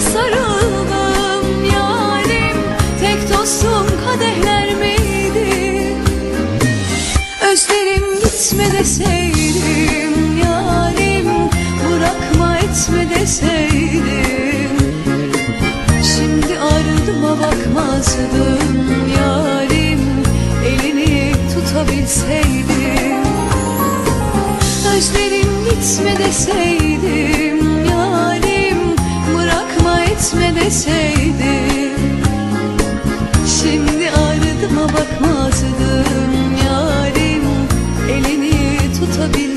sarıldım yarim Tek dostum kadehler miydi? Özlerim gitme deseydim yarim Bırakma etme deseydim. Şimdi ardıma bakmazdım yarim Elini tutabilseydim. Özlerim gitme deseydim Etme deseydim Şimdi ardıma bakmazdım. Yarim Elini tutabilseydim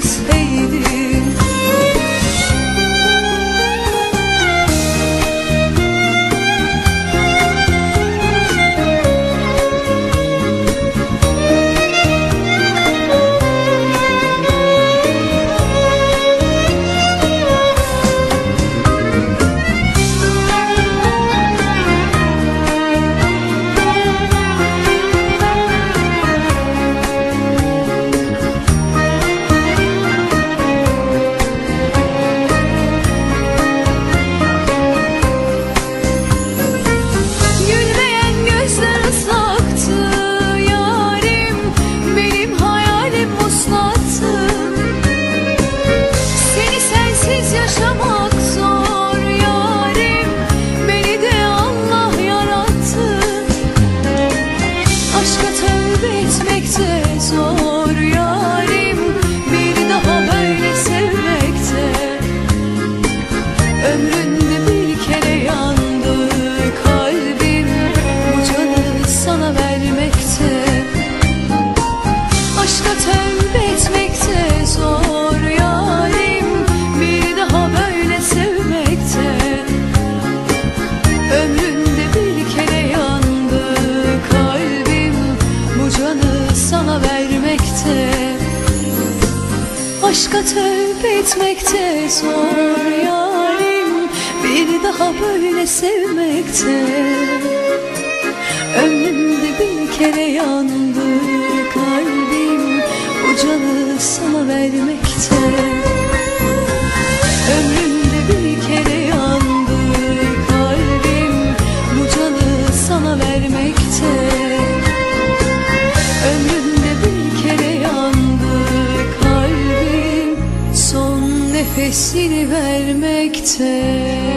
Aşka tövbe etmekte zor yarim. Bir daha böyle sevmekte. Ömrümde bir kere yandı kalbim. Bu canı sana vermekte sesini vermekte.